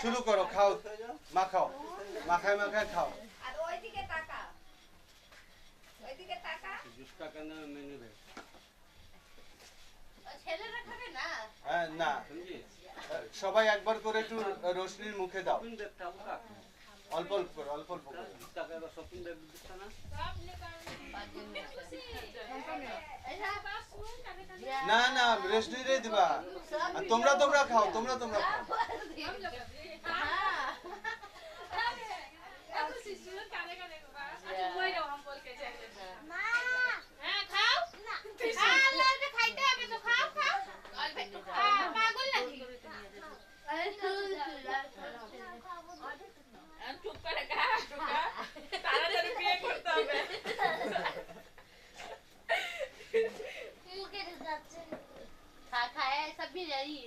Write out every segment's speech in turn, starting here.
শুরু করো খাও। মাখাও। মাখায় মাখায় খাও। না? হ্যাঁ, না। সবাই একবার করে একটু রোশনির মুখে দাও। অল্প অল্প করে অল্প অল্প করে। না? না রোশনি রে দিবা। তোমরা তোমরা খাও তোমরা তোমরা খাও হ্যাঁ খাও হ্যাঁ আল্লাহ যে খাইতে হবে তো খাও খাও অল্প একটু খাও পাগল নাকি চুপ করে তাড়াতাড়ি বিয়ে করতে হবে। খা খায় সব বিরিয়ানি।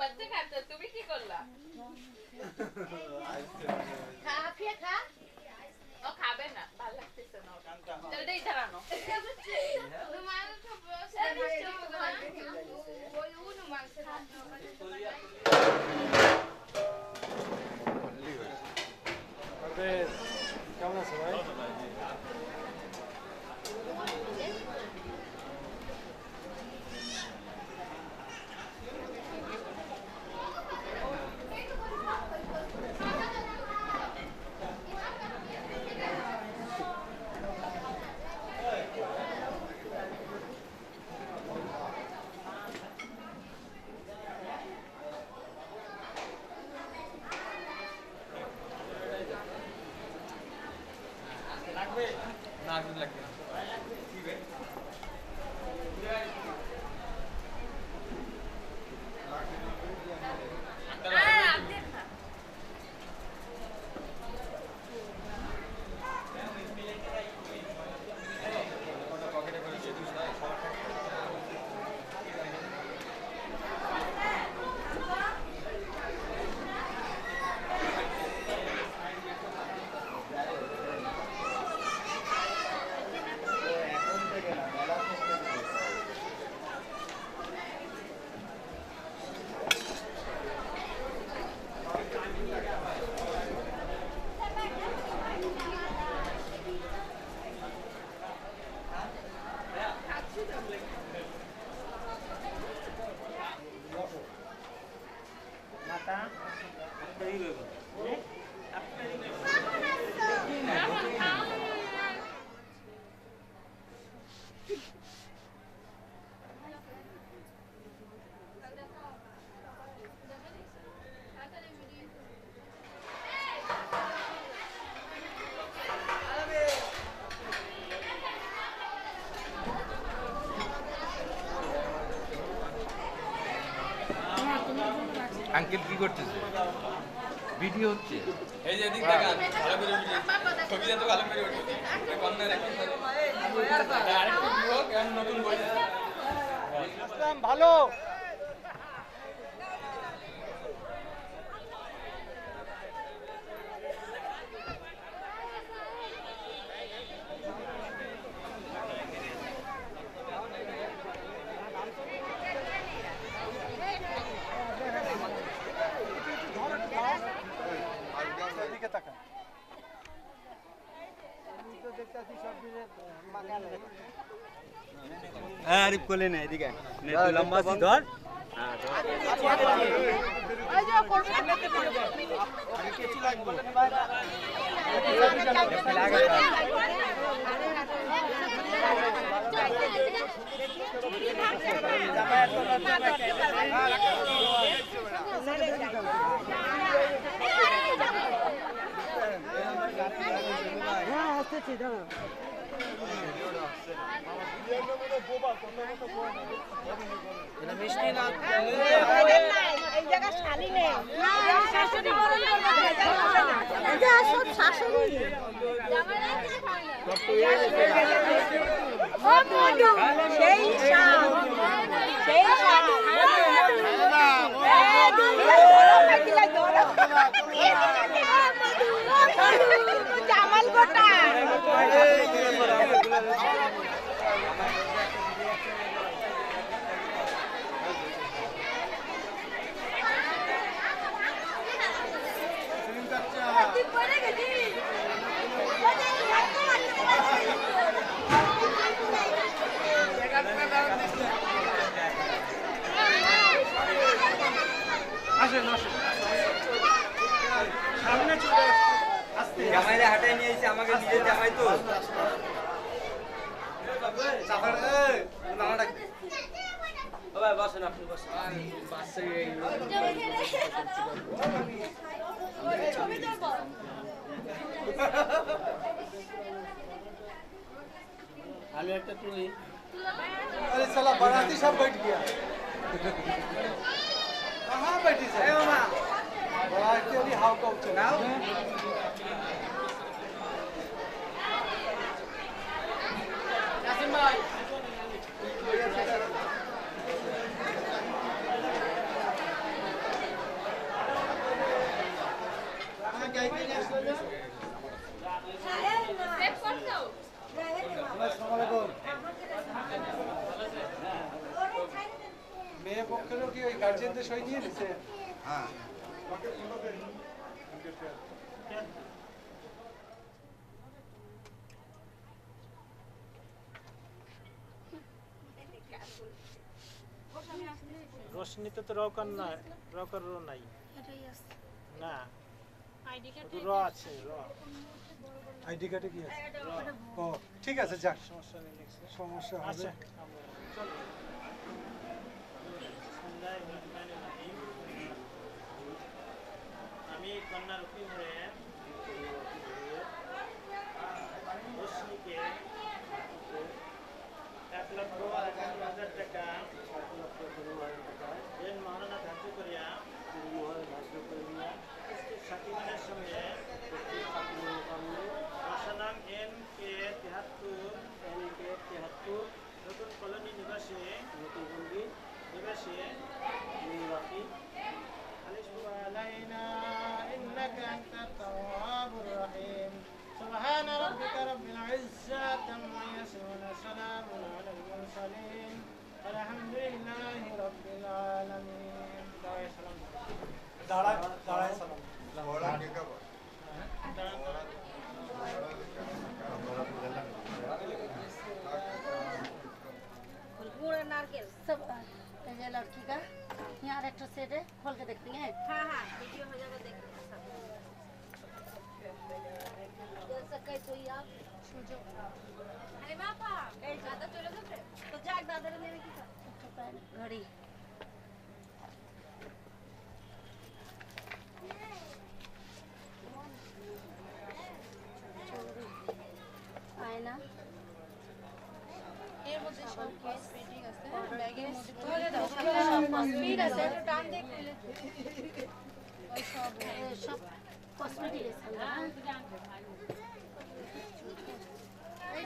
বাচ্চা খাচ্ছে তুমি কি করলা? খা ফিরে খা। ও খাবে না ভালো লাগতেছে না চল দেই দাঁড়ানো Entonces, আঙ্কেল কি করতেছে ভিডিও হচ্ছে এই যে এদিক দেখান ভালো করে ভিডিও ছবিটা তো ভালো করে উঠবে কন্যা কেমন নতুন বই। ভালো। আরিফ কোলে না এদিকে। লম্বা আছি ধর। জামাল জামাইরে হাটাই নিয়ে এসে আমাকে নিজের জামাই তো চাপার এই নানা ডাক ও ভাই বসেন আপনি বসেন ছবি তুলবো আমি একটা তুলি अरे साला बाराती सब बैठ गया कहाँ बैठी सब मामा बाराती अभी हाव का चलाओ রশ্মিতে তো রকার না রকার র নাই। না। আইডি কার্ড র আছে র। আইডি কার্ডে কি আছে? ও ঠিক আছে যাক। সমস্যা নেই সমস্যা হবে। আচ্ছা চলো। আমি কন্যা রূপী और एक सेट है खोल के देखती हैं? हाँ हाँ वीडियो हो जाएगा देख देख सके तो ही आप सूझो अरे तो जाग दादा ने मेरे की अच्छा, घड़ी।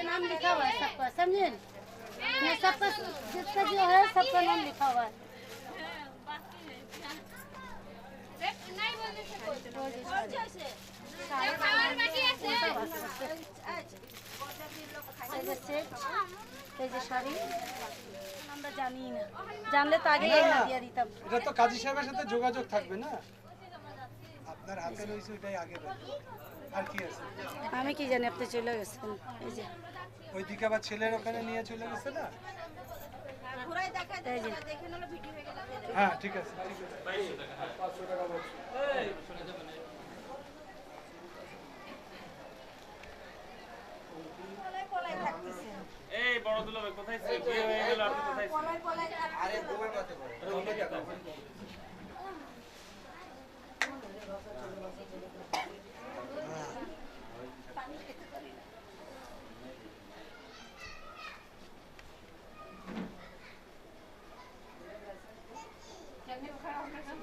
नाम लिखा हुआ है सबका समझे ये सबका जिसका जो है सबका नाम लिखा हुआ है নাই বলতে বলছে আছে খাবার বাকি আছে এই যে সেট এই যে শাড়ি আমরা জানি না। জানলে তো আগে না। দিয়ে দিতাম। এটা তো কাজী সাহেবের সাথে যোগাযোগ থাকবে না? আপনার হাতে রয়েছে ওইটাই আগে। আর কি আছে? আমি কি জানি আপনি চলে গেছেন। এই যে। ওইদিকে আবার ছেলের ওখানে নিয়ে চলে গেছে না? হয়ে হ্যাঁ ঠিক আছে ঠিক আছে। টাকা বড় দুলাভাই কোথায় ছিল বিয়ে হয়ে গেল আপনি কোথায় ছিলেন আরে গোবর পাতে করে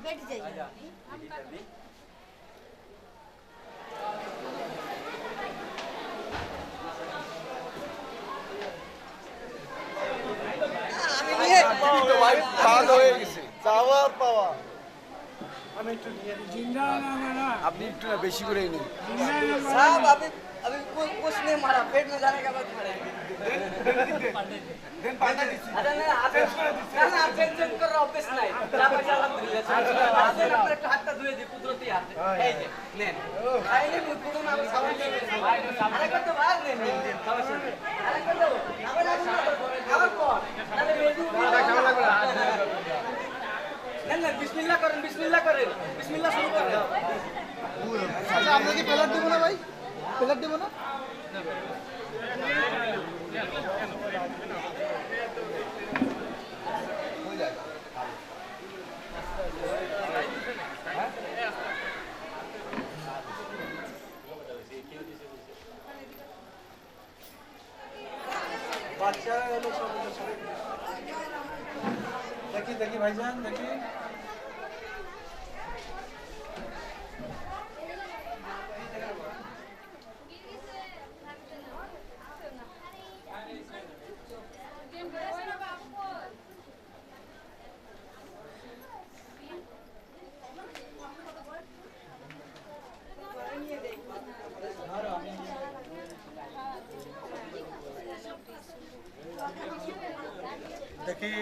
बैठ जाइए আমি একটু নিয়ে নিই। আপনি একটু না বেশি করেই নিন साहब अभी अभी कुछ कुछ नहीं मारा पेट में जाने के बाद खड़े अरे नहीं आप ना ना आप टेंशन कर रहा ऑफिस नहीं যা পয়সা আলহামদুলিল্লাহ আপনি আপনার একটা হাতটা ধুয়ে দিই কুদরতি হাতে এই যে নেন আই নে মুখ পুরো না সাবান দিয়ে আরে কত ভাগ নেন নেন নেন বিসমিল্লাহ শুরু করে আচ্ছা আপনি কি প্লেট দেবো না ভাই প্লেট দেবো না বাচ্চারা এলো সব দেখি দেখি ভাইজান দেখি দেখি।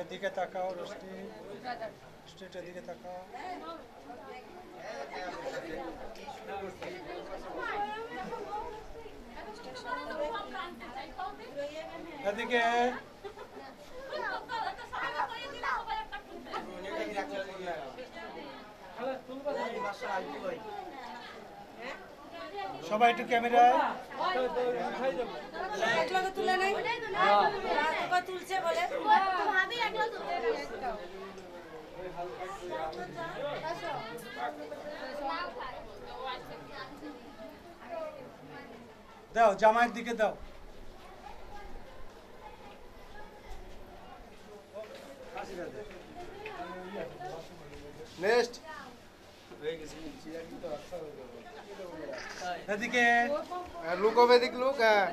এদিকে তাকাও রোশনি। স্ট্রেটের দিকে তাকাও। এদিকে। সবাই একটু ক্যামেরায় তুলে নেই? তুলছে বলে। দাও জামাইয়ের দিকে দাও। নেক্সট এদিকে লুক হবে এদিক লুক হ্যাঁ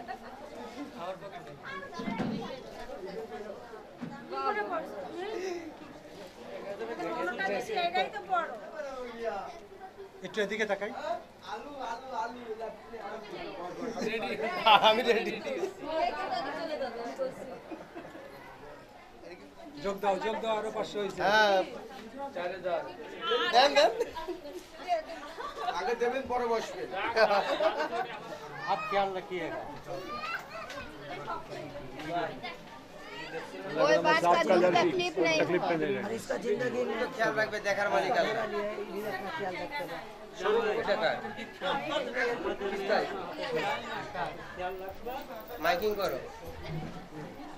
এটাই তো বড় একটু এদিকে তাকাই আমি রেডি যোগ দাও যোগ দাও আরো পাঁচশো হয়েছে হ্যাঁ দেন দেন আগে দেবেন পরে বসবে হাত খেয়াল রাখিয়ে ওই बात का दिल तकलीफ नहीं খেয়াল রাখবে দেখার মালিক আছে ষোলো কোটি টাকা মাইকিং করো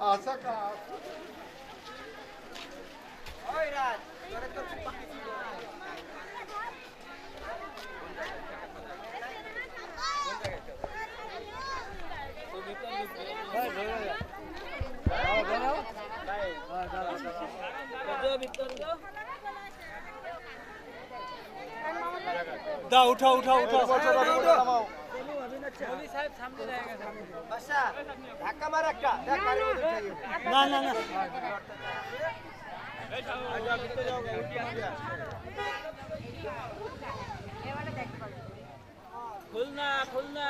А, сака. Ой, рад. Da, uthao, uthao, uthao. না না। না খুলনা খুলনা।